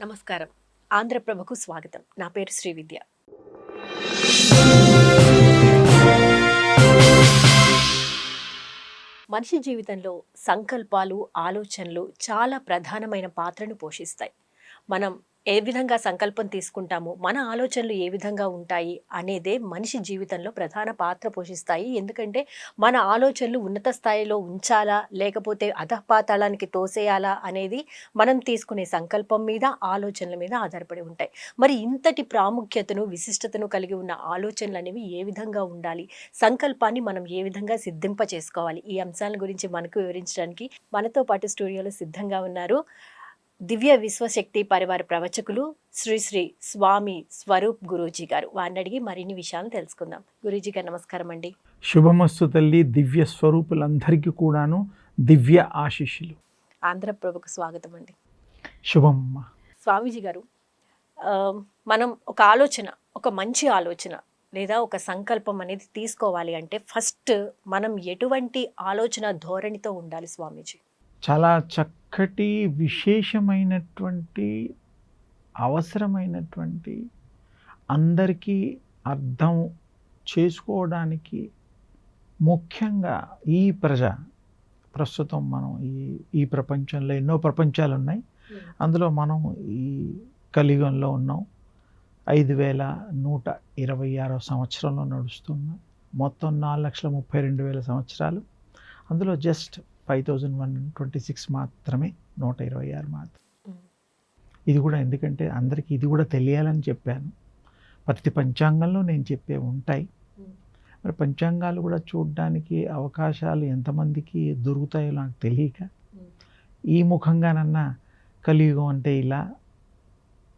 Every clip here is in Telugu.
నమస్కారం. ఆంధ్రప్రభకు స్వాగతం. నా పేరు శ్రీవిద్య మనిషి జీవితంలో సంకల్పాలు ఆలోచనలు చాలా ప్రధానమైన పాత్రను పోషిస్తాయి. మనం ఏ విధంగా సంకల్పం తీసుకుంటాము మన ఆలోచనలు ఏ విధంగా ఉంటాయి అనేదే మనిషి జీవితంలో ప్రధాన పాత్ర పోషిస్తాయి. ఎందుకంటే మన ఆలోచనలు ఉన్నత స్థాయిలో ఉంచాలా లేకపోతే అధపాతాళానికి తోసేయాలా అనేది మనం తీసుకునే సంకల్పం మీద ఆలోచనల మీద ఆధారపడి ఉంటాయి. మరి ఇంతటి ప్రాముఖ్యతను విశిష్టతను కలిగి ఉన్న ఆలోచనలు అనేవి ఏ విధంగా ఉండాలి? సంకల్పాన్ని మనం ఏ విధంగా సిద్ధింప చేసుకోవాలి ఈ అంశాల గురించి మనకు వివరించడానికి మనతో పాటు స్టూడియోలో సిద్ధంగా ఉన్నారు దివ్య విశ్వశక్తి పరివార ప్రవచకులు శ్రీ శ్రీ స్వామి స్వరూప్ గురూజీ గారు. వారిని అడిగి మరిన్ని విషయాలు తెలుసుకుందాం. గురూజీ గారు నమస్కారం అండి. శుభమస్తు తల్లి దివ్య స్వరూపులందరికీ కూడాను దివ్య ఆశీస్సులు. ఆంధ్రప్రభకు స్వాగతం అండి. శుభమ్మ. స్వామీజీ గారు మనం ఒక ఆలోచన ఒక మంచి ఆలోచన లేదా ఒక సంకల్పం అనేది తీసుకోవాలి అంటే ఫస్ట్ మనం ఎటువంటి ఆలోచన ధోరణితో ఉండాలి స్వామీజీ? చాలా చక్కటి విశేషమైనటువంటి అవసరమైనటువంటి అందరికీ అర్థం చేసుకోవడానికి ముఖ్యంగా ఈ ప్రజ ప్రస్తుతం మనం ఈ ఈ ప్రపంచంలో ఎన్నో ప్రపంచాలు ఉన్నాయి. అందులో మనం ఈ కలియుగంలో ఉన్నాం. ఐదు వేల నూట ఇరవై ఆరో సంవత్సరంలో నడుస్తున్నాం మొత్తం నాలుగు లక్షల ముప్పై రెండు వేల సంవత్సరాలు. అందులో just five thousand one twenty six మాత్రమే నూట ఇరవై ఆరు మాత్రం. ఇది కూడా ఎందుకంటే అందరికీ ఇది కూడా తెలియాలని చెప్పాను ప్రతి పంచాంగంలో నేను చెప్పే ఉంటాయి. మరి పంచాంగాలు కూడా చూడడానికి అవకాశాలు ఎంతమందికి దొరుకుతాయో నాకు తెలియక. ఈ ముఖంగానన్నా కలియుగం అంటే ఇలా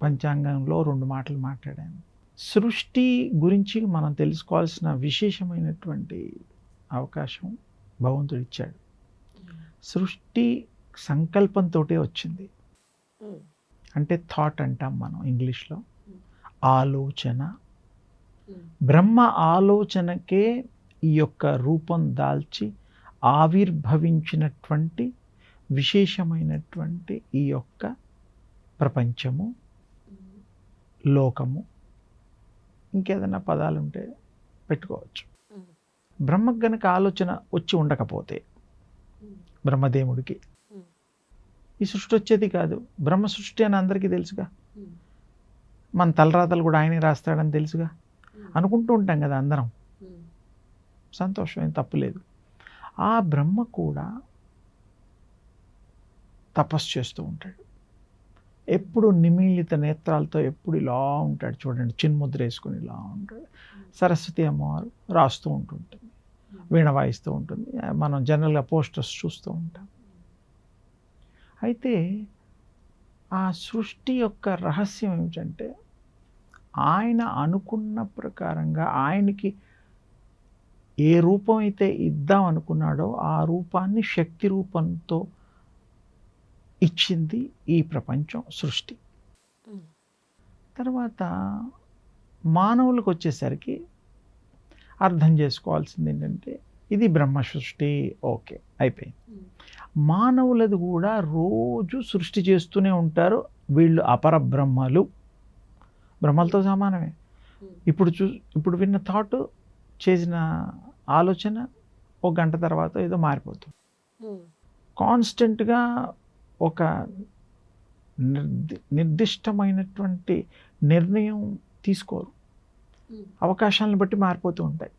పంచాంగంలో రెండు మాటలు మాట్లాడాను సృష్టి గురించి మనం తెలుసుకోవాల్సిన విశేషమైనటువంటి అవకాశం భగవంతుడు ఇచ్చాడు సృష్టి సంకల్పంతో వచ్చింది. అంటే థాట్ అంటాం మనం ఇంగ్లీష్లో. ఆలోచన. బ్రహ్మ ఆలోచనకే ఈ యొక్క రూపం దాల్చి ఆవిర్భవించినటువంటి విశేషమైనటువంటి ఈ యొక్క ప్రపంచము లోకము ఇంకేదైనా పదాలు ఉంటే పెట్టుకోవచ్చు. బ్రహ్మకు గనక ఆలోచన వచ్చి ఉండకపోతే. బ్రహ్మదేవుడికి. ఈ సృష్టి వచ్చేది కాదు. బ్రహ్మ సృష్టి అని అందరికీ తెలుసుగా. మన తలరాతలు కూడా ఆయనే రాస్తాడని తెలుసుగా. అనుకుంటూ ఉంటాం కదా అందరం. సంతోషం ఏం తప్పులేదు ఆ బ్రహ్మ కూడా తపస్సు చేస్తూ ఉంటాడు. ఎప్పుడు నిమీలిత నేత్రాలతో ఎప్పుడు ఇలా ఉంటాడు చూడండి. చిన్ముద్ర వేసుకుని ఇలా ఉంటాడు. సరస్వతి అమ్మవారు రాస్తూ ఉంటుంటుంది. వీణ వాయిస్తూ ఉంటుంది. మనం జనరల్గా పోస్టర్స్ చూస్తూ ఉంటాం. అయితే ఆ సృష్టి యొక్క రహస్యం ఏమిటంటే ఆయన అనుకున్న ప్రకారంగా ఆయనకి ఏ రూపం అయితే ఇద్దాం అనుకున్నాడో ఆ రూపాన్ని శక్తి రూపంతో ఇచ్చింది ఈ ప్రపంచం సృష్టి. తర్వాత మానవులకు వచ్చేసరికి అర్థం చేసుకోవాల్సింది ఏంటంటే ఇది బ్రహ్మ సృష్టి ఓకే అయిపోయింది. మానవులది కూడా రోజు సృష్టి చేస్తూనే ఉంటారు వీళ్ళు అపర బ్రహ్మలు బ్రహ్మలతో సమానమే. ఇప్పుడు చూ ఇప్పుడు విన్న థాట్ చేసిన ఆలోచన ఒక గంట తర్వాత ఏదో మారిపోతుంది. కాన్స్టెంట్గా ఒక నిర్ది నిర్దిష్టమైనటువంటి నిర్ణయం తీసుకోరు. అవకాశాలను బట్టి మారిపోతూ ఉంటాయి.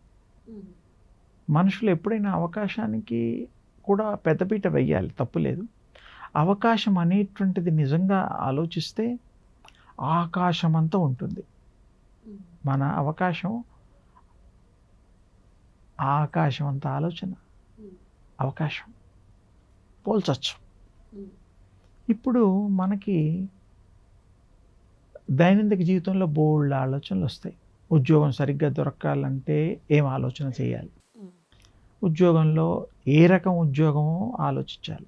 మనుషులు ఎప్పుడైనా అవకాశానికి కూడా పెద్దపీట వెయ్యాలి తప్పులేదు అవకాశం అనేటువంటిది నిజంగా ఆలోచిస్తే ఆకాశం అంతా ఉంటుంది. మన అవకాశం ఆకాశం అంత ఆలోచన. అవకాశం పోల్చచ్చు. ఇప్పుడు మనకి దైనందిక జీవితంలో బోల్డ్ ఆలోచనలు వస్తాయి. ఉద్యోగం సరిగ్గా దొరకాలంటే ఏం ఆలోచన చేయాలి. ఉద్యోగంలో ఏ రకం ఉద్యోగమో ఆలోచించాలి.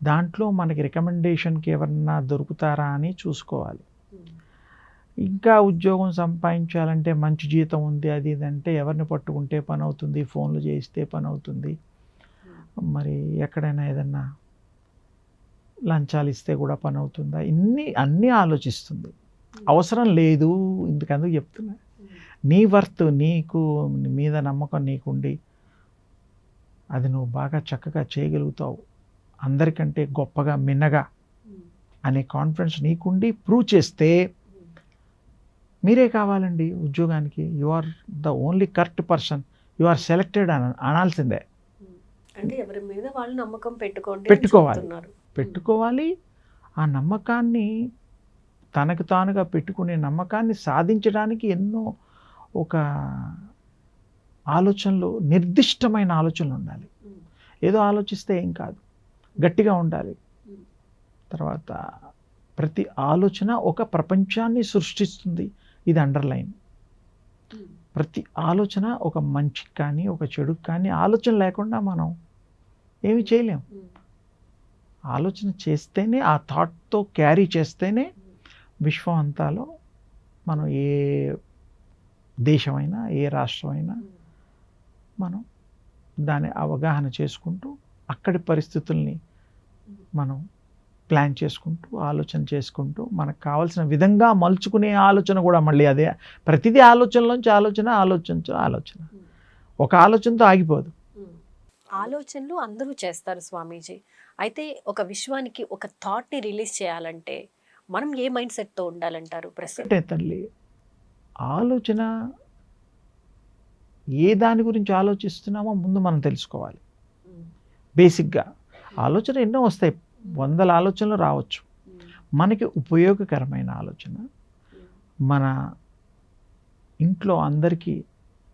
దాంట్లో మనకి రికమెండేషన్కి ఎవరన్నా దొరుకుతారా అని చూసుకోవాలి. ఇంకా ఉద్యోగం సంపాదించాలంటే మంచి జీతం ఉంది అది ఇది అంటే ఎవరిని పట్టుకుంటే పని అవుతుంది ఫోన్లు చేయిస్తే పని అవుతుంది మరి ఎక్కడైనా ఏదన్నా లంచాలు ఇస్తే కూడా పని అవుతుందా ఇన్ని అన్నీ ఆలోచిస్తుంది. అవసరం లేదు ఇందుకందుకు చెప్తున్నా. నీ వర్త్ నీకు మీద నమ్మకం నీకుండి అది నువ్వు బాగా చక్కగా చేయగలుగుతావు. అందరికంటే గొప్పగా మిన్నగా అనే కాన్ఫిడెన్స్ నీకుండి ప్రూవ్ చేస్తే మీరే కావాలండి ఉద్యోగానికి. You are the only correct person you are selected అని అనాల్సిందే. అంటే ఎవరి మీద వాళ్ళు నమ్మకం పెట్టుకోండి పెట్టుకోవాలి. పెట్టుకోవాలి. ఆ నమ్మకాన్ని తనకు తానుగా పెట్టుకునే నమ్మకాన్ని సాధించడానికి ఎన్నో ఒక ఆలోచనలు నిర్దిష్టమైన ఆలోచనలు ఉండాలి. ఏదో ఆలోచిస్తే ఏం కాదు. గట్టిగా ఉండాలి. తర్వాత ప్రతి ఆలోచన ఒక ప్రపంచాన్ని సృష్టిస్తుంది. ఇది అండర్లైన్ ప్రతి ఆలోచన ఒక మంచికి కానీ ఒక చెడుకు కానీ ఆలోచన లేకుండా మనం ఏమి చేయలేం. ఆలోచన చేస్తేనే ఆ థాట్తో క్యారీ చేస్తేనే విశ్వం అంతాలో మనం ఏ దేశమైనా ఏ రాష్ట్రమైనా మనం దాని అవగాహన చేసుకుంటూ అక్కడి పరిస్థితుల్ని మనం ప్లాన్ చేసుకుంటూ ఆలోచన చేసుకుంటూ మనకు కావాల్సిన విధంగా మలుచుకునే ఆలోచన కూడా మళ్ళీ అదే. ప్రతిదీ ఆలోచనలోంచి ఆలోచన ఆలోచన ఆలోచన. ఒక ఆలోచనతో ఆగిపోదు. ఆలోచనలు అందరూ చేస్తారు స్వామీజీ. అయితే ఒక విశ్వానికి ఒక థాట్ని రిలీజ్ చేయాలంటే మనం ఏ మైండ్ సెట్తో ఉండాలంటారు ప్రస్తుతం తల్లి ఆలోచన ఏ దాని గురించి ఆలోచిస్తున్నామో ముందు మనం తెలుసుకోవాలి. బేసిక్గా ఆలోచన ఎన్నో వస్తాయి వందల ఆలోచనలు రావచ్చు. మనకి ఉపయోగకరమైన ఆలోచన. మన ఇంట్లో అందరికీ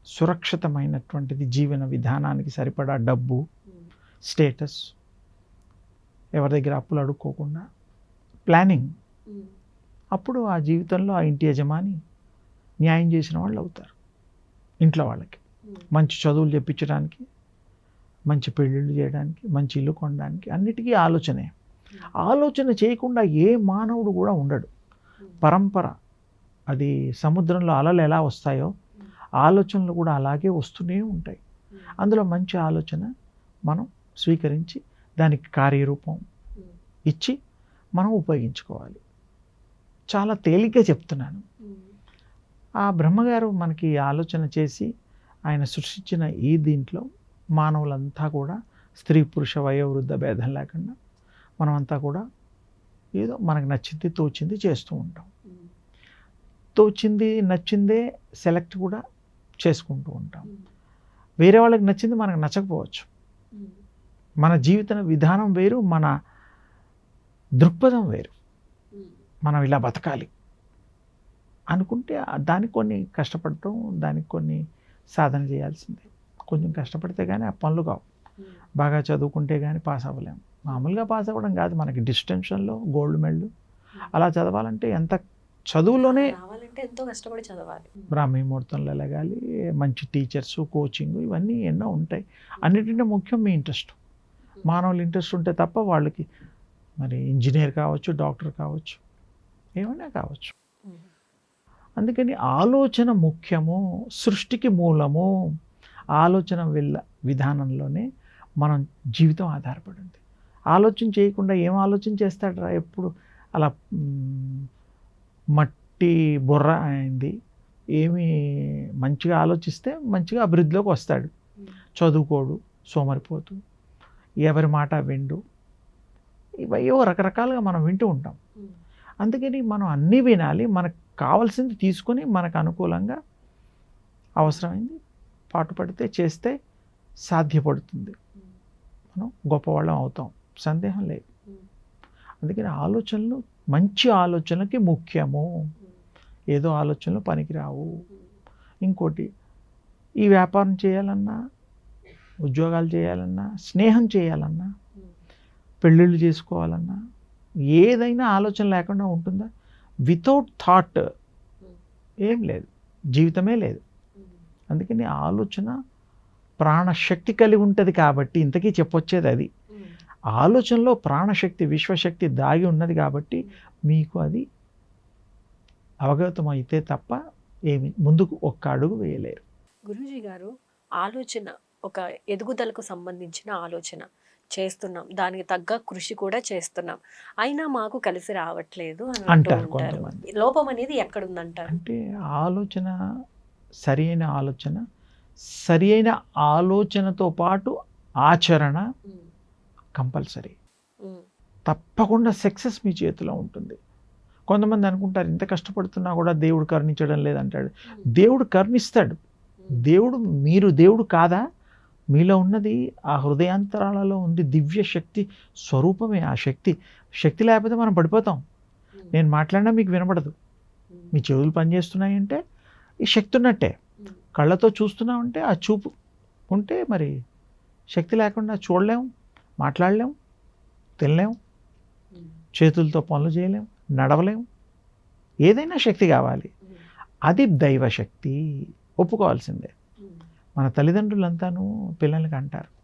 సురక్షితమైనటువంటిది జీవన విధానానికి సరిపడా డబ్బు. స్టేటస్ ఎవరి దగ్గర అప్పులు అడుక్కోకుండా ప్లానింగ్. అప్పుడు ఆ జీవితంలో ఆ ఇంటి యజమాని న్యాయం చేసిన వాళ్ళు అవుతారు. ఇంట్లో వాళ్ళకి. మంచి చదువులు చెప్పించడానికి మంచి పెళ్ళిళ్ళు చేయడానికి మంచి ఇల్లు కొనడానికి అన్నిటికీ ఆలోచనే. ఆలోచన చేయకుండా ఏ మానవుడు కూడా ఉండడు. పరంపర అది సముద్రంలో అలలు ఎలా వస్తాయో ఆలోచనలు కూడా అలాగే వస్తూనే ఉంటాయి. అందులో మంచి ఆలోచన మనం స్వీకరించి దానికి కార్యరూపం ఇచ్చి మనం ఉపయోగించుకోవాలి. చాలా తేలిగ్గా చెప్తున్నాను. ఆ బ్రహ్మగారు మనకి ఆలోచన చేసి ఆయన సృష్టించిన ఈ దీంట్లో మానవులంతా కూడా స్త్రీ పురుష వయోవృద్ధ భేదం లేకుండా మనమంతా కూడా ఏదో మనకు నచ్చింది తోచింది చేస్తూ ఉంటాం. తోచింది నచ్చిందే సెలెక్ట్ కూడా చేసుకుంటూ ఉంటాం. వేరే వాళ్ళకి నచ్చింది మనకు నచ్చకపోవచ్చు. మన జీవిత విధానం వేరు మన దృక్పథం వేరు. మనం ఇలా బతకాలి అనుకుంటే దానికి కొన్ని కష్టపడటం దానికి కొన్ని సాధన చేయాల్సిందే. కొంచెం కష్టపడితే కానీ ఆ పనులు కావు. ఉమ్. బాగా చదువుకుంటే కానీ పాస్ అవ్వలేము మామూలుగా పాస్ అవ్వడం కాదు. మనకి డిస్టెన్షన్లో గోల్డ్ మెడల్. అలా చదవాలంటే ఎంత చదువులోనే ఎంతో కష్టపడి చదవాలి. బ్రాహ్మీ ముహూర్తంలో ఎలగాలి. మంచి టీచర్స్ కోచింగ్ ఇవన్నీ ఎన్నో ఉంటాయి. అన్నిటికంటే ముఖ్యం మీ ఇంట్రెస్ట్. మానవులు ఇంట్రెస్ట్ ఉంటే తప్ప వాళ్ళకి మరి ఇంజనీర్ కావచ్చు డాక్టర్ కావచ్చు ఏమైనా కావచ్చు. అందుకని ఆలోచన ముఖ్యము సృష్టికి మూలము ఆలోచన వెళ్ళ విధానంలోనే మనం జీవితం ఆధారపడి ఉంది ఆలోచన చేయకుండా ఏం ఆలోచన చేస్తాడరా? ఎప్పుడు అలా మట్టి బుర్ర అయింది. ఏమి మంచిగా ఆలోచిస్తే మంచిగా అభివృద్ధిలోకి వస్తాడు. చదువుకోడు సోమరిపోతూ ఎవరి మాట విండు. ఇవయో రకరకాలుగా మనం వింటూ ఉంటాం. అందుకని మనం అన్నీ వినాలి. మనకు కావాల్సింది తీసుకొని మనకు అనుకూలంగా అవసరమైంది. పాటుపడితే చేస్తే సాధ్యపడుతుంది. మనం గొప్పవాళ్ళం అవుతాం. సందేహం లేదు. అందుకని ఆలోచనలు మంచి ఆలోచనలకి ముఖ్యము. ఏదో ఆలోచనలు పనికిరావు. ఇంకోటి ఈ వ్యాపారం చేయాలన్నా ఉద్యోగాలు చేయాలన్నా స్నేహం చేయాలన్నా పెళ్ళిళ్ళు చేసుకోవాలన్నా ఏదైనా ఆలోచన లేకుండా ఉంటుందా? వితౌట్ థాట్ ఏం లేదు. జీవితమే లేదు. ఉమ్. అందుకని ఆలోచన ప్రాణశక్తి కలిగి ఉంటుంది కాబట్టి ఇంతకీ చెప్పొచ్చేది అది. ఉమ్. ఆలోచనలో ప్రాణశక్తి విశ్వశక్తి దాగి ఉన్నది కాబట్టి మీకు అది అవగతం అయితే తప్ప ఏమి ముందుకు ఒక్క అడుగు వేయలేరు. గురూజీ గారు ఆలోచన ఒక ఎదుగుదలకు సంబంధించిన ఆలోచన. చేస్తున్నాం. దానికి తగ్గ కృషి కూడా చేస్తున్నాం. అయినా మాకు కలిసి రావట్లేదు అని అంటూ అంటారు కొంతమంది. లోపం అనేది ఎక్కడుందంటారు? అంటే ఆలోచన సరి అయిన ఆలోచన సరి అయిన ఆలోచనతో పాటు ఆచరణ కంపల్సరీ. తప్పకుండా సక్సెస్ మీ చేతిలో ఉంటుంది. కొంతమంది అనుకుంటారు ఇంత కష్టపడుతున్నా కూడా దేవుడు కరుణించడం లేదంటాడు. దేవుడు కరుణిస్తాడు. దేవుడు మీరు దేవుడు కాదా? మీలో ఉన్నది ఆ హృదయాంతరాలలో ఉంది దివ్య శక్తి స్వరూపమే ఆ శక్తి. శక్తి లేకపోతే మనం పడిపోతాం. నేను మాట్లాడినా మీకు వినపడదు మీ చెవులు పనిచేస్తున్నాయంటే ఈ శక్తి ఉన్నట్టే. కళ్ళతో చూస్తున్నామంటే ఆ చూపు ఉంటే మరి శక్తి లేకుండా చూడలేం మాట్లాడలేం తినలేం చేతులతో పనులు చేయలేం నడవలేం. ఏదైనా శక్తి కావాలి. అది దైవ శక్తి. ఒప్పుకోవాల్సిందే. మన తల్లిదండ్రులంతాను పిల్లలకి అంటారు.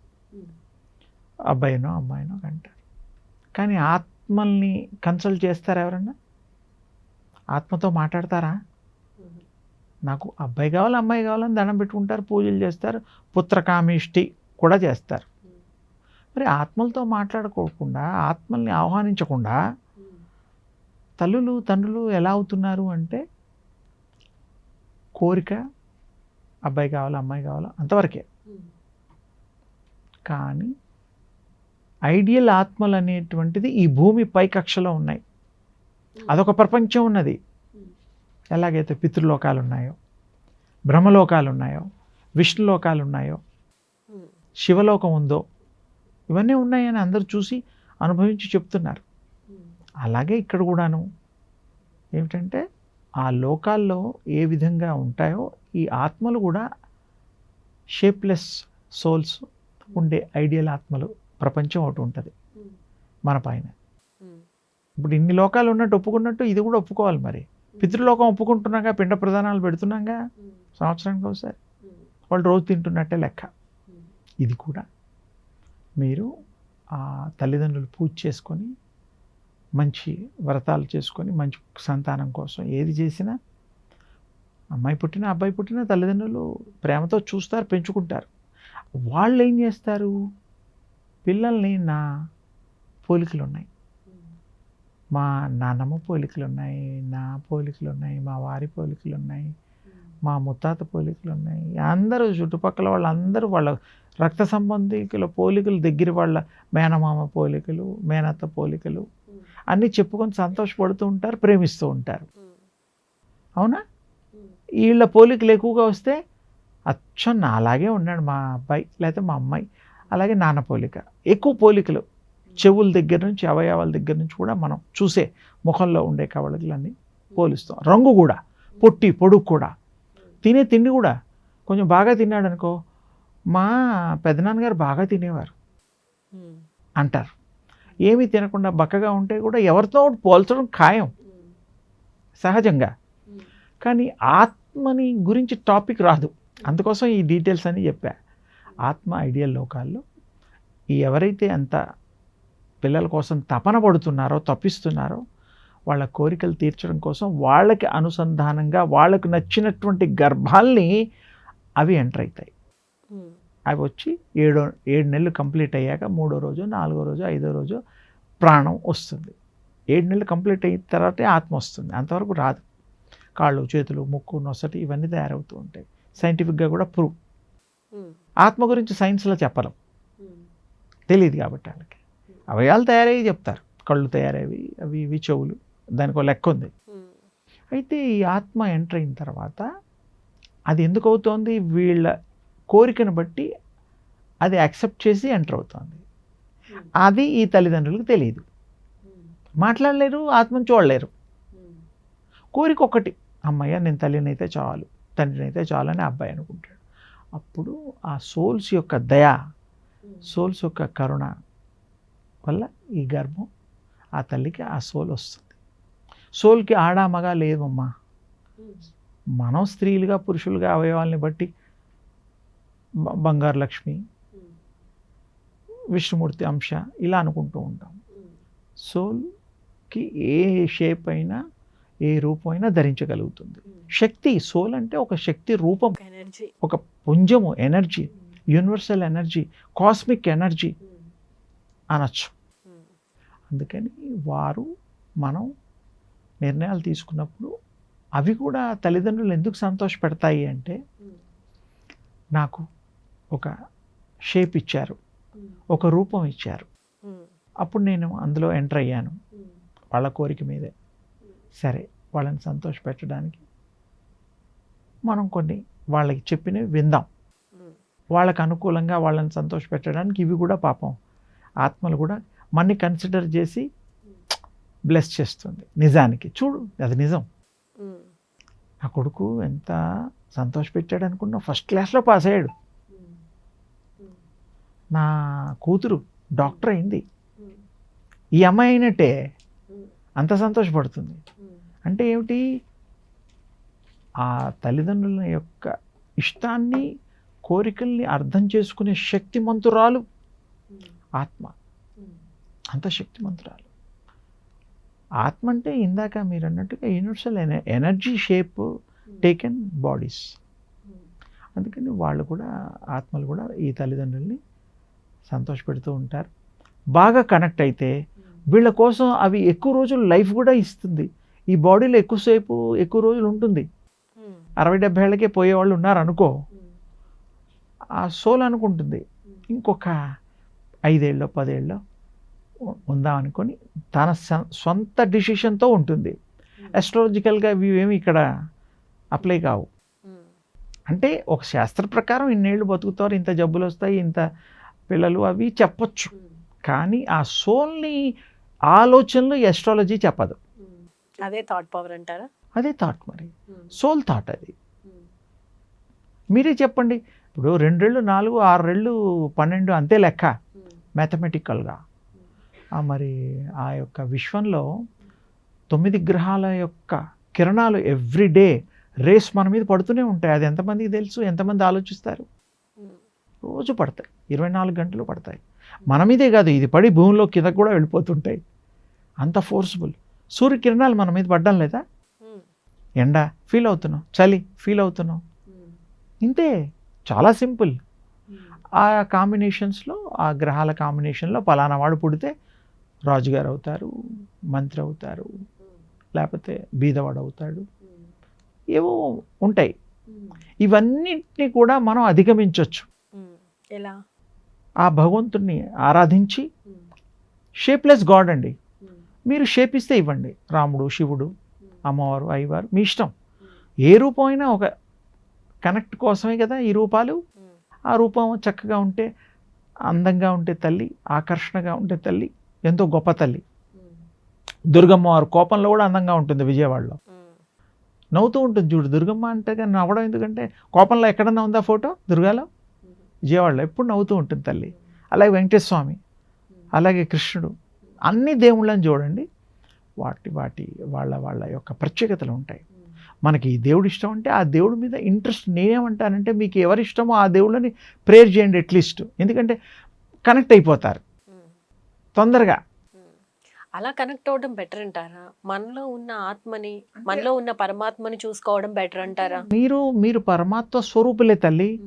అబ్బాయినో అమ్మాయినో అంటారు. కానీ ఆత్మల్ని కన్సల్ట్ చేస్తారా ఎవరన్నా? ఆత్మతో మాట్లాడతారా? నాకు అబ్బాయి కావాలి అమ్మాయి కావాలని దండం పెట్టుకుంటారు పూజలు చేస్తారు పుత్రకామిష్టి కూడా చేస్తారు. మరి ఆత్మలతో మాట్లాడుకోకుండా ఆత్మల్ని ఆహ్వానించకుండా తల్లులు తండ్రులు ఎలా అవుతున్నారు అంటే కోరిక అబ్బాయి కావాలా అమ్మాయి కావాలా? అంతవరకే. కానీ ఐడియల్ ఆత్మలు అనేటువంటిది ఈ భూమి పై కక్షలో ఉన్నాయి. అదొక ప్రపంచం ఉన్నది. ఎలాగైతే పితృలోకాలు ఉన్నాయో బ్రహ్మలోకాలు ఉన్నాయో విష్ణులోకాలు ఉన్నాయో శివలోకం ఉందో ఇవన్నీ ఉన్నాయని అందరూ చూసి అనుభవించి చెప్తున్నారు. అలాగే ఇక్కడ కూడాను. ఏమిటంటే ఆ లోకాల్లో ఏ విధంగా ఉంటాయో ఈ ఆత్మలు కూడా షేప్లెస్ సోల్స్ ఉండే ఐడియల్ ఆత్మలు. ప్రపంచం ఒకటి ఉంటుంది. మన పైన. ఇప్పుడు ఇన్ని లోకాలు ఉన్నట్టు ఒప్పుకున్నట్టు ఇది కూడా ఒప్పుకోవాలి మరి. పితృలోకం ఒప్పుకుంటున్నాగా పిండ ప్రధానాలు పెడుతున్నాగా? సంవత్సరానికి ఒకసారి. వాళ్ళు రోజు తింటున్నట్టే లెక్క. ఇది కూడా మీరు ఆ తల్లిదండ్రులు పూజ చేసుకొని మంచి వ్రతాలు చేసుకొని మంచి సంతానం కోసం ఏది చేసినా అమ్మాయి పుట్టినా అబ్బాయి పుట్టినా తల్లిదండ్రులు ప్రేమతో చూస్తారు పెంచుకుంటారు. వాళ్ళు ఏం చేస్తారు? పిల్లల్ని నా పోలికలు ఉన్నాయి మా నాన్నమ్మ పోలికలు ఉన్నాయి నా పోలికలు ఉన్నాయి మా వారి పోలికలు ఉన్నాయి మా ముత్తాత పోలికలు ఉన్నాయి అందరూ చుట్టుపక్కల వాళ్ళందరూ వాళ్ళ రక్త సంబంధికుల పోలికలు దగ్గర వాళ్ళ మేనమామ పోలికలు మేనత్త పోలికలు అన్నీ చెప్పుకొని సంతోషపడుతూ ఉంటారు ప్రేమిస్తూ ఉంటారు. అవునా? వీళ్ళ పోలికలు ఎక్కువగా వస్తే అచ్చం నా అలాగే ఉన్నాడు మా అబ్బాయి లేకపోతే మా అమ్మాయి అలాగే నాన్న పోలిక. ఎక్కువ పోలికలు చెవుల దగ్గర నుంచి అవయవాల దగ్గర నుంచి కూడా మనం చూసే ముఖంలో ఉండే కవళికలన్నీ పోలిస్తాం. రంగు కూడా పొట్టి పొడుగు కూడా. తినే తిండి కూడా కొంచెం బాగా తిన్నాడు అనుకో మా పెదనాన్నగారు బాగా తినేవారు. అంటారు. ఏమీ తినకుండా బక్కగా ఉంటే కూడా ఎవరితో పోల్చడం ఖాయం. సహజంగా. కానీ ఆత్మని గురించి టాపిక్ రాదు. అందుకోసం ఈ డీటెయిల్స్ అని చెప్పా. ఆత్మ ఐడియల్ లోకాల్లో ఎవరైతే అంత పిల్లల కోసం తపన పడుతున్నారో తప్పిస్తున్నారో వాళ్ళ కోరికలు తీర్చడం కోసం వాళ్ళకి అనుసంధానంగా వాళ్ళకు నచ్చినటువంటి గర్భాల్ని అవి ఎంటర్ అవుతాయి. అవి వచ్చి ఏడో ఏడు నెలలు కంప్లీట్ అయ్యాక మూడో రోజు నాలుగో రోజు ఐదో రోజు ప్రాణం వస్తుంది. ఏడు నెలలు కంప్లీట్ అయిన తర్వాతే ఆత్మ వస్తుంది. అంతవరకు రాదు. కాళ్ళు చేతులు ముక్కు నొసటి ఇవన్నీ తయారవుతూ ఉంటాయి. సైంటిఫిక్గా కూడా ప్రూవ్. ఆత్మ గురించి సైన్స్లో చెప్పలేం. తెలియదు కాబట్టి వాళ్ళకి. అవయాలు తయారయ్యి చెప్తారు. కళ్ళు తయారయ్యి అవి ఇవి చెవులు. దానికి ఒక లెక్క ఉంది. అయితే ఈ ఆత్మ ఎంటర్ అయిన తర్వాత అది ఎందుకు అవుతోంది? వీళ్ళ కోరికను బట్టి అది యాక్సెప్ట్ చేసి ఎంటర్ అవుతోంది. అది ఈ తల్లిదండ్రులకు తెలియదు మాట్లాడలేరు ఆత్మను చూడలేరు. కోరిక ఒకటి అమ్మయ్య నేను తల్లినైతే చాలు తండ్రినైతే చాలు అని అబ్బాయి అనుకుంటాడు. అప్పుడు ఆ సోల్స్ యొక్క దయ సోల్స్ యొక్క కరుణ వల్ల ఈ గర్భం ఆ తల్లికి ఆ సోల్ వస్తుంది. సోల్కి ఆడా మగ లేవమ్మా మనం స్త్రీలుగా పురుషులుగా అవయవాల్ని బట్టి బంగారు లక్ష్మి విష్ణుమూర్తి అంశ ఇలా అనుకుంటూ ఉంటాం. సోల్కి ఏ షేప్ అయినా ఏ రూపం అయినా ధరించగలుగుతుంది. శక్తి సోల్ అంటే ఒక శక్తి రూపం ఎనర్జీ ఒక పుంజము energy universal energy cosmic energy అనొచ్చు. అందుకని వారు మనం నిర్ణయాలు తీసుకున్నప్పుడు అవి కూడా తల్లిదండ్రులు ఎందుకు సంతోషపెడతాయి అంటే నాకు ఒక షేప్ ఇచ్చారు. ఒక రూపం ఇచ్చారు. అప్పుడు నేను అందులో ఎంటర్ అయ్యాను. వాళ్ళ కోరిక మీదే. సరే వాళ్ళని సంతోషపెట్టడానికి మనం కొన్ని వాళ్ళకి చెప్పినవి విందాం. వాళ్ళకు అనుకూలంగా వాళ్ళని సంతోషపెట్టడానికి ఇవి కూడా పాపం ఆత్మలు కూడా మన్ని కన్సిడర్ చేసి బ్లెస్ చేస్తుంది. నిజానికి. చూడు అది నిజం. నా కొడుకు ఎంత సంతోషపెట్టాడు అనుకున్నా ఫస్ట్ క్లాస్లో పాస్ అయ్యాడు. నా కూతురు డాక్టర్ అయింది. ఈ అమ్మాయి అయినట్టే అంత సంతోషపడుతుంది. అంటే ఏమిటి? ఆ తల్లిదండ్రుల యొక్క ఇష్టాన్ని కోరికల్ని అర్థం చేసుకునే శక్తిమంతురాలు ఆత్మ. అంత శక్తిమంతురాలు. ఆత్మ అంటే ఇందాక మీరు అన్నట్టుగా universal energy shape taken bodies. అందుకని వాళ్ళు కూడా ఆత్మలు కూడా ఈ తల్లిదండ్రుల్ని సంతోషపెడుతూ ఉంటారు. బాగా కనెక్ట్ అయితే వీళ్ళ కోసం అవి ఎక్కువ రోజులు లైఫ్ కూడా ఇస్తుంది. ఈ బాడీలో ఎక్కువసేపు ఎక్కువ రోజులు ఉంటుంది. అరవై డెబ్బై ఏళ్ళకే పోయేవాళ్ళు ఉన్నారు అనుకో ఆ సోల్ అనుకుంటుంది. ఇంకొక ఐదేళ్ళలో పదేళ్ళలో ఉందాం అనుకొని తన సొంత డిసిషన్తో ఉంటుంది. అస్ట్రాలజికల్గా ఇవి ఏమి ఇక్కడ అప్లై కావు. అంటే ఒక శాస్త్ర ప్రకారం ఇన్నేళ్ళు బతుకుతారు ఇంత జబ్బులు వస్తాయి ఇంత పిల్లలు అవి చెప్పొచ్చు. కానీ ఆ సోల్ని ఆలోచనలు ఎస్ట్రాలజీ చెప్పదు. అదే థాట్ పవర్ అంటారా? అదే థాట్ మరి. సోల్ థాట్ అది. మీరే చెప్పండి. ఇప్పుడు రెండేళ్ళు నాలుగు ఆరు రెళ్ళు పన్నెండు అంతే లెక్క. మ్యాథమెటికల్గా మరి ఆ యొక్క విశ్వంలో తొమ్మిది గ్రహాల యొక్క కిరణాలు ఎవ్రీ డే రేస్ మన మీద పడుతూనే ఉంటాయి. అది ఎంతమందికి తెలుసు? ఎంతమంది ఆలోచిస్తారు? రోజు పడతాయి. ఇరవై నాలుగు గంటలు పడతాయి. మన మీదే కాదు ఇది పడి భూమిలో కిందకు కూడా వెళ్ళిపోతుంటాయి. అంత ఫోర్స్ఫుల్ సూర్యకిరణాలు మన మీద పడ్డం లేదా? ఎండ ఫీల్ అవుతున్నాం చలి ఫీల్ అవుతున్నాం ఇంతే. చాలా సింపుల్. ఆ కాంబినేషన్స్లో ఆ గ్రహాల కాంబినేషన్లో పలానా వాడు పుడితే రాజుగారు అవుతారు మంత్రి అవుతారు లేకపోతే బీదవాడు అవుతాడు. ఏవో ఉంటాయి. ఇవన్నిటిని కూడా మనం అధిగమించవచ్చు ఎలా? ఆ భగవంతుణ్ణి ఆరాధించి షేప్లెస్ గాడ్ అండి. మీరు షేప్ ఇస్తే ఇవ్వండి. రాముడు శివుడు అమ్మవారు అయ్యవారు మీ ఇష్టం. ఏ రూపం అయినా ఒక కనెక్ట్ కోసమే కదా ఈ రూపాలు. ఆ రూపం చక్కగా ఉంటే అందంగా ఉంటే తల్లి ఆకర్షణగా ఉంటే తల్లి ఎంతో గొప్ప తల్లి. దుర్గమ్మ వారు కోపంలో కూడా అందంగా ఉంటుంది విజయవాడలో. నవ్వుతూ ఉంటుంది చూడు దుర్గమ్మ అంటే కానీ నవ్వడం ఎందుకంటే కోపంలో ఎక్కడన్నా ఉందా ఫోటో దుర్గాలో? విజయవాడలో ఎప్పుడు నవ్వుతూ ఉంటుంది తల్లి. అలాగే వెంకటేశ్వర స్వామి అలాగే కృష్ణుడు. అన్ని దేవుళ్ళని చూడండి వాటి వాటి వాళ్ళ వాళ్ళ యొక్క ప్రత్యేకతలు ఉంటాయి. మనకి ఈ దేవుడు ఇష్టం అంటే ఆ దేవుడి మీద ఇంట్రెస్ట్ నేనేమంటానంటే మీకు ఎవరి ఇష్టమో ఆ దేవుళ్ళని ప్రేయర్ చేయండి అట్లీస్ట్ ఎందుకంటే కనెక్ట్ అయిపోతారు. తొందరగా. అలా కనెక్ట్ అవ్వడం బెటర్ అంటారా? మనలో ఉన్న ఆత్మని మనలో ఉన్న పరమాత్మని చూసుకోవడం బెటర్ అంటారా? మీరు మీరు పరమాత్మ స్వరూపులే తల్లి.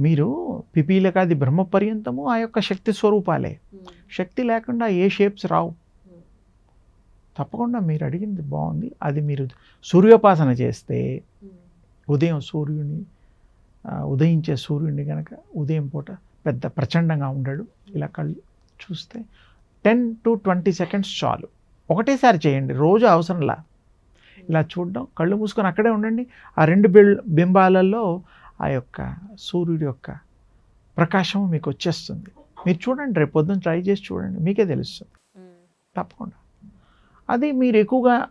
మీరు పిపీలకాది బ్రహ్మ పర్యంతము ఆ యొక్క శక్తి స్వరూపాలే. శక్తి లేకుండా ఏ షేప్స్ రావు. తప్పకుండా మీరు అడిగింది బాగుంది. అది మీరు సూర్యోపాసన చేస్తే ఉదయం సూర్యుని ఉదయించే సూర్యుడిని కనుక ఉదయం పూట పెద్ద ప్రచండంగా ఉండడు. ఇలా కళ్ళు చూస్తే టెన్ టు ట్వంటీ సెకండ్స్ చాలు. ఒకటేసారి చేయండి. రోజు అవసరంలా. ఇలా చూడడం కళ్ళు మూసుకొని అక్కడే ఉండండి. ఆ రెండు బిల్ బింబాలలో ఆ యొక్క సూర్యుడి యొక్క ప్రకాశం మీకు వచ్చేస్తుంది. మీరు చూడండి రేపు పొద్దున్న ట్రై చేసి చూడండి మీకే తెలుస్తుంది. తప్పకుండా. అది మీరు ఎక్కువగా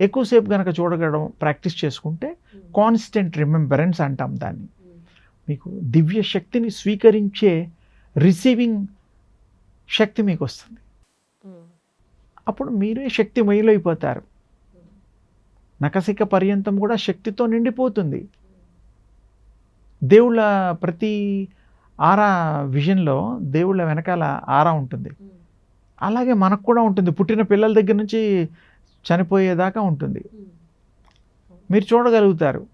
ఎక్కువసేపు కనుక చూడగలడం ప్రాక్టీస్ చేసుకుంటే కాన్స్టెంట్ రిమెంబరెన్స్ అంటాం దాన్ని. మీకు దివ్య శక్తిని స్వీకరించే రిసీవింగ్ శక్తి మీకు వస్తుంది. అప్పుడు మీరే శక్తి అయిపోతారు నకసిక పర్యంతం కూడా శక్తితో నిండిపోతుంది. దేవుళ్ళ ప్రతి ఆరా విజన్లో దేవుళ్ళ వెనకాల ఆరా ఉంటుంది. అలాగే మనకు కూడా ఉంటుంది. పుట్టిన పిల్లల దగ్గర నుంచి చనిపోయేదాకా ఉంటుంది. మీరు చూడగలుగుతారు.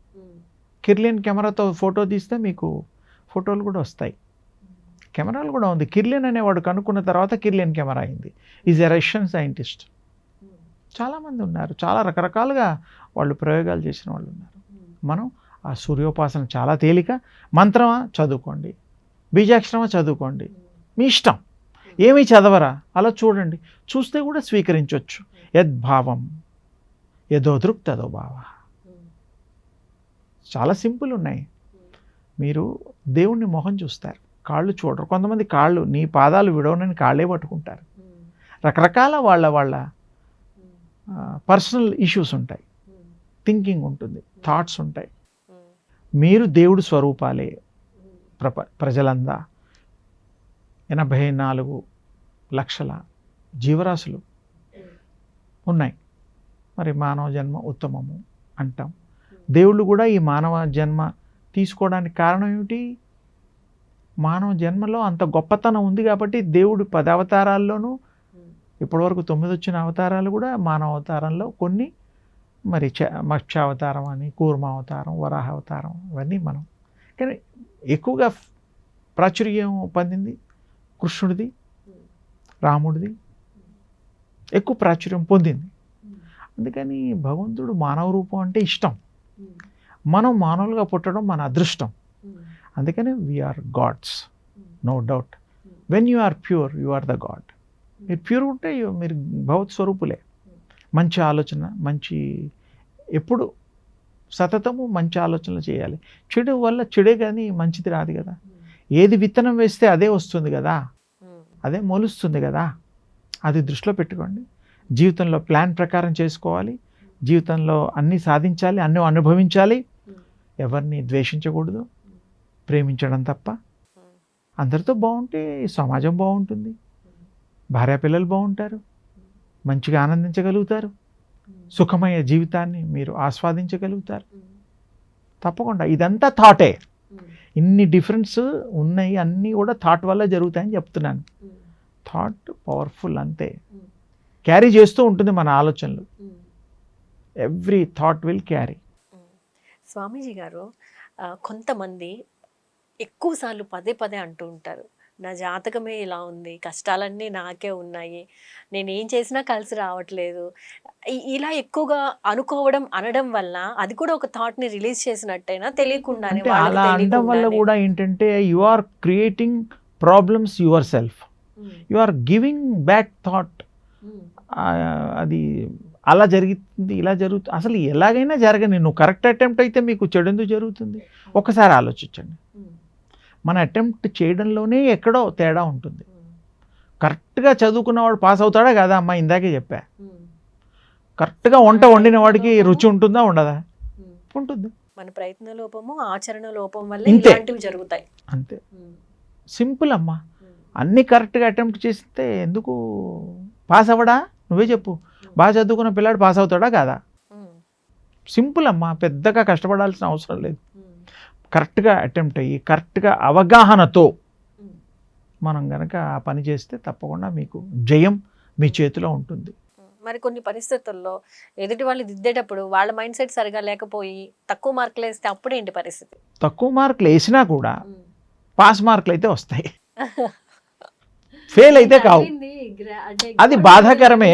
కిర్లియన్ కెమెరాతో ఫోటో తీస్తే మీకు ఫోటోలు కూడా వస్తాయి. కెమెరాలు కూడా ఉంది. కిర్లియన్ అనేవాడు కనుక్కున్న తర్వాత కిర్లియన్ కెమెరా అయింది. Is a Russian scientist. చాలామంది ఉన్నారు. చాలా రకరకాలుగా వాళ్ళు ప్రయోగాలు చేసిన వాళ్ళు ఉన్నారు. మనం ఆ సూర్యోపాసన చాలా తేలిక. మంత్రమా? చదువుకోండి. బీజాక్షరమా? చదువుకోండి. మీ ఇష్టం. ఏమీ చదవరా? అలా చూడండి. చూస్తే కూడా స్వీకరించవచ్చు యద్భావం యదో దృక్ తదో భావ. చాలా సింపుల్ ఉన్నాయి. మీరు దేవుణ్ణి మొహం చూస్తారు. కాళ్ళు చూడరు. కొంతమంది కాళ్ళు నీ పాదాలు విడవనని కాళ్ళే పట్టుకుంటారు. రకరకాల వాళ్ళ వాళ్ళ పర్సనల్ ఇష్యూస్ ఉంటాయి. థింకింగ్ ఉంటుంది. థాట్స్ ఉంటాయి. మీరు దేవుడు స్వరూపాలే ప్రప ప్రజలందా. ఎనభై నాలుగు లక్షల జీవరాశులు ఉన్నాయి. మరి మానవ జన్మ ఉత్తమము అంటాం. దేవుళ్ళు కూడా ఈ మానవ జన్మ తీసుకోవడానికి కారణం ఏమిటి? మానవ జన్మలో అంత గొప్పతనం ఉంది కాబట్టి దేవుడు పది అవతారాల్లోనూ ఇప్పటివరకు తొమ్మిది వచ్చిన అవతారాలు కూడా మానవ అవతారంలో కొన్ని మరి చ మత్స్యావతారం అని కూర్మావతారం అవతారం వరాహ అవతారం ఇవన్నీ మనం. కానీ ఎక్కువగా ప్రాచుర్యం పొందింది కృష్ణుడిది రాముడిది. ఎక్కువ ప్రాచుర్యం పొందింది. అందుకని భగవంతుడు మానవ రూపం అంటే ఇష్టం. మనం మానవులుగా పుట్టడం మన అదృష్టం. అందుకని we are gods no doubt when you are pure you are the god మీరు ప్యూర్ ఉంటే మీరు భగవత్ స్వరూపులే. మంచి ఆలోచన మంచి ఎప్పుడు సతతము మంచి ఆలోచనలు చేయాలి. చెడు వల్ల చెడే కానీ మంచిది రాదు కదా. ఏది విత్తనం వేస్తే అదే వస్తుంది కదా. అదే మొలుస్తుంది కదా. అది దృష్టిలో పెట్టుకోండి. జీవితంలో ప్లాన్ ప్రకారం చేసుకోవాలి. జీవితంలో అన్నీ సాధించాలి అన్నీ అనుభవించాలి. ఎవరిని ద్వేషించకూడదు. ప్రేమించడం తప్ప. అందరితో బాగుంటే సమాజం బాగుంటుంది. భార్య పిల్లలు బాగుంటారు. మంచిగా ఆనందించగలుగుతారు. సుఖమయ జీవితాన్ని మీరు ఆస్వాదించగలుగుతారు. తప్పకుండా. ఇదంతా థాటే ఇన్ని డిఫరెన్స్ ఉన్నాయి అన్నీ కూడా థాట్ వల్ల జరుగుతాయని చెప్తున్నాను. థాట్ పవర్ఫుల్ అంతే. క్యారీ చేస్తూ ఉంటుంది మన ఆలోచనలు. Every thought will carry Swamiji గారు కొంతమంది ఎక్కువసార్లు పదే పదే అంటూ ఉంటారు. నా జాతకమే ఇలా ఉంది. కష్టాలన్నీ నాకే ఉన్నాయి. నేను ఏం చేసినా కలిసి రావట్లేదు. ఇలా ఎక్కువగా అనుకోవడం అనడం వల్ల అది కూడా ఒక థాట్ని రిలీజ్ చేసినట్టేనా తెలియకుండానే? అలా అనడం వల్ల. కూడా ఏంటంటే you are creating problems yourself you are giving back thought అది అలా జరుగుతుంది ఇలా జరుగుతుంది అసలు ఎలాగైనా జరగని నువ్వు కరెక్ట్ అటెంప్ట్ అయితే మీకు చెడు ఎందుకు జరుగుతుంది? ఒకసారి ఆలోచించండి. ఉమ్, మన అటెంప్ట్ చేయడంలోనే ఎక్కడో తేడా ఉంటుంది. కరెక్ట్గా చదువుకున్నవాడు పాస్ అవుతాడా కదా అమ్మా? ఇందాకే చెప్పా. కరెక్ట్గా వంట వండిన వాడికి రుచి ఉంటుందా ఉండదా. ఉంటుంది. మన ప్రయత్న లోపము ఆచరణ లోపం వల్ల. ఇలాంటివి జరుగుతాయి. అంతే. సింపుల్ అమ్మా. అన్నీ కరెక్ట్గా అటెంప్ట్ చేస్తే ఎందుకు? పాస్ అవ్వడా? నువ్వే చెప్పు. బాగా చదువుకున్న పిల్లాడు పాస్ అవుతాడా కాదా? సింపుల్ అమ్మా. పెద్దగా కష్టపడాల్సిన అవసరం లేదు. కరెక్ట్గా అటెంప్ట్ అయ్యి కరెక్ట్గా అవగాహనతో. మనం గనక ఆ పని చేస్తే తప్పకుండా మీకు జయం మీ చేతిలో ఉంటుంది. మరి కొన్ని పరిస్థితుల్లో ఎదుటి వాళ్ళు దిద్దేటప్పుడు వాళ్ళ మైండ్ సెట్ సరిగా లేకపోయి తక్కువ మార్కులు వేస్తే అప్పుడేంటి పరిస్థితి? తక్కువ మార్కులు వేసినా కూడా పాస్ మార్కులు అయితే వస్తాయి. ఫెయిల్ అయితే కావు. అది బాధాకరమే.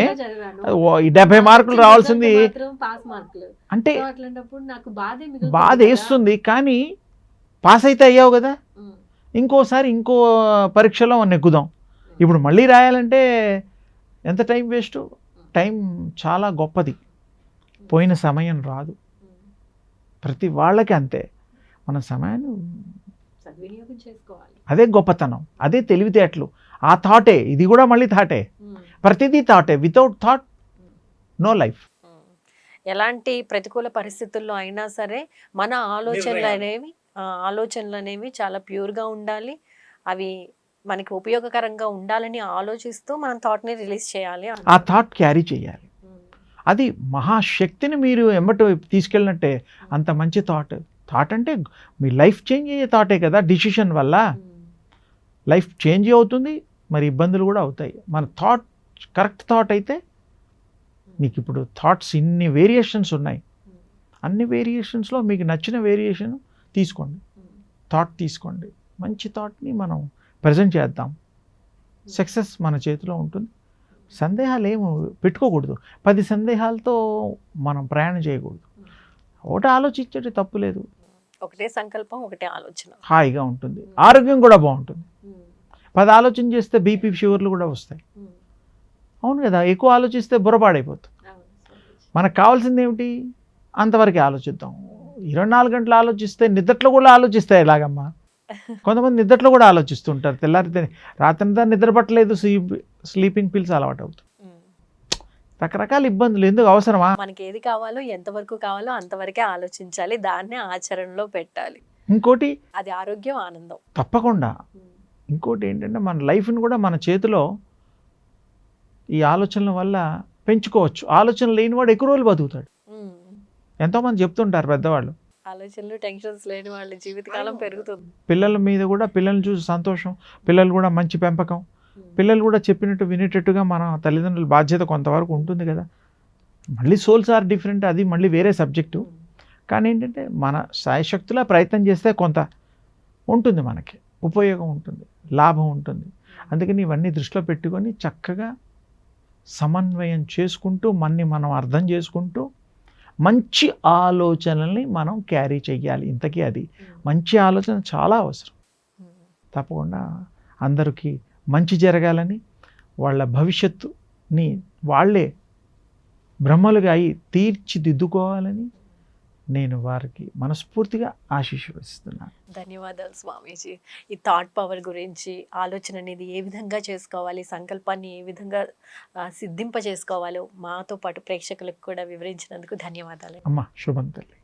డెబ్బై మార్కులు రావాల్సింది. అంటే బాధే. వేస్తుంది కానీ పాస్ అయితే అయ్యావు కదా? ఇంకోసారి ఇంకో పరీక్షలో నెగ్గుదాం. ఇప్పుడు మళ్ళీ రాయాలంటే ఎంత టైం వేస్ట్? టైం చాలా గొప్పది. పోయిన సమయం రాదు. ప్రతి వాళ్ళకి అంతే. మన సమయాన్ని సద్వినియోగం చేసుకోవాలి. అదే గొప్పతనం. అదే తెలివితేటలు. ఆ థాటే ఇది కూడా మళ్ళీ థాటే. ప్రతిదీ థాటే. Without thought no life. ఎలాంటి ప్రతికూల పరిస్థితుల్లో అయినా సరే మన ఆలోచనలు. అనేవి ఆలోచనలు అనేవి చాలా ప్యూర్గా ఉండాలి. అవి మనకి ఉపయోగకరంగా ఉండాలని ఆలోచిస్తూ మనం థాట్ని రిలీజ్ చేయాలి ఆ. థాట్ క్యారీ చేయాలి. అది మహాశక్తిని మీరు ఎంబటి తీసుకెళ్ళినట్టే అంత మంచి థాట్. థాట్ అంటే మీ లైఫ్ చేంజ్ అయ్యే థాటే కదా డిసిషన్ వల్ల. లైఫ్ చేంజ్ అవుతుంది మరి ఇబ్బందులు కూడా అవుతాయి. మన థాట్ కరెక్ట్ థాట్ అయితే మీకు ఇప్పుడు థాట్స్ ఇన్ని వేరియేషన్స్ ఉన్నాయి. అన్ని వేరియేషన్స్లో మీకు నచ్చిన వేరియేషన్ తీసుకోండి. థాట్ తీసుకోండి. మంచి థాట్ని మనం ప్రజెంట్ చేద్దాం. సక్సెస్ మన చేతిలో ఉంటుంది. సందేహాలు ఏమి పెట్టుకోకూడదు. పది సందేహాలతో మనం ప్రయాణం చేయకూడదు. ఒకటి ఆలోచించే తప్పు లేదు. ఒకటే సంకల్పం ఒకటే ఆలోచన. హాయిగా ఉంటుంది. ఆరోగ్యం కూడా బాగుంటుంది. పది ఆలోచన చేస్తే బీపీ షుగర్లు కూడా వస్తాయి. అవును కదా? ఎక్కువ ఆలోచిస్తే బుర్రపాడైపోతుంది. మనకు కావాల్సింది ఏమిటి? అంతవరకే ఆలోచిద్దాం. ఇరవై నాలుగు గంటలు ఆలోచిస్తే నిద్రలో కూడా ఆలోచిస్తాయి ఎలాగమ్మా? కొంతమంది నిద్రలో కూడా ఆలోచిస్తుంటారు. తెల్లారితే రాత్రంతా నిద్ర పట్టలేదు స్లీప్ స్లీపింగ్ పిల్స్ అలవాటు అవుతుంది. రకరకాల ఇబ్బందులు ఎందుకు అవసరమా? మనకి ఏది కావాలో ఎంతవరకు కావాలో అంతవరకే ఆలోచించాలి దాన్నే ఆచరణలో పెట్టాలి. ఇంకోటి అది ఆరోగ్యం ఆనందం. తప్పకుండా. ఇంకోటి ఏంటంటే మన లైఫ్ని కూడా మన చేతిలో ఈ ఆలోచనల వల్ల పెంచుకోవచ్చు. ఆలోచన లేనివాడు ఎక్కువ రోజులు బతుకుతాడు. ఎంతోమంది చెప్తుంటారు పెద్దవాళ్ళు. ఆలోచనలు టెన్షన్స్ లేని వాళ్ళ జీవితకాలం పెరుగుతుంది. పిల్లల మీద కూడా పిల్లల్ని చూసి సంతోషం పిల్లలు కూడా మంచి పెంపకం. పిల్లలు కూడా చెప్పినట్టు వినేటట్టుగా మన తల్లిదండ్రుల బాధ్యత కొంతవరకు ఉంటుంది కదా. మళ్ళీ సోల్స్ ఆర్ డిఫరెంట్ అది మళ్ళీ వేరే సబ్జెక్టు కానీ ఏంటంటే మన సాయశక్తులా ప్రయత్నం చేస్తే కొంత ఉంటుంది మనకి ఉపయోగం ఉంటుంది లాభం ఉంటుంది. అందుకని ఇవన్నీ దృష్టిలో పెట్టుకొని చక్కగా సమన్వయం చేసుకుంటూ మన్ని మనం అర్థం చేసుకుంటూ మంచి ఆలోచనల్ని మనం క్యారీ చెయ్యాలి. ఇంతకీ అది మంచి ఆలోచన చాలా అవసరం. ఉమ్. తప్పకుండా అందరికీ మంచి జరగాలని వాళ్ళ భవిష్యత్తుని వాళ్ళే బ్రహ్మలుగా అయి తీర్చిదిద్దుకోవాలని నేను వారికి మనస్ఫూర్తిగా ఆశీర్వదిస్తున్నాను ధన్యవాదాలు స్వామీజీ. ఈ థాట్ పవర్ గురించి ఆలోచన అనేది ఏ విధంగా చేసుకోవాలి సంకల్పాన్ని ఏ విధంగా సిద్ధింప చేసుకోవాలో మాతో పాటు ప్రేక్షకులకు కూడా వివరించినందుకు ధన్యవాదాలు. అమ్మ శుభం తల్లి.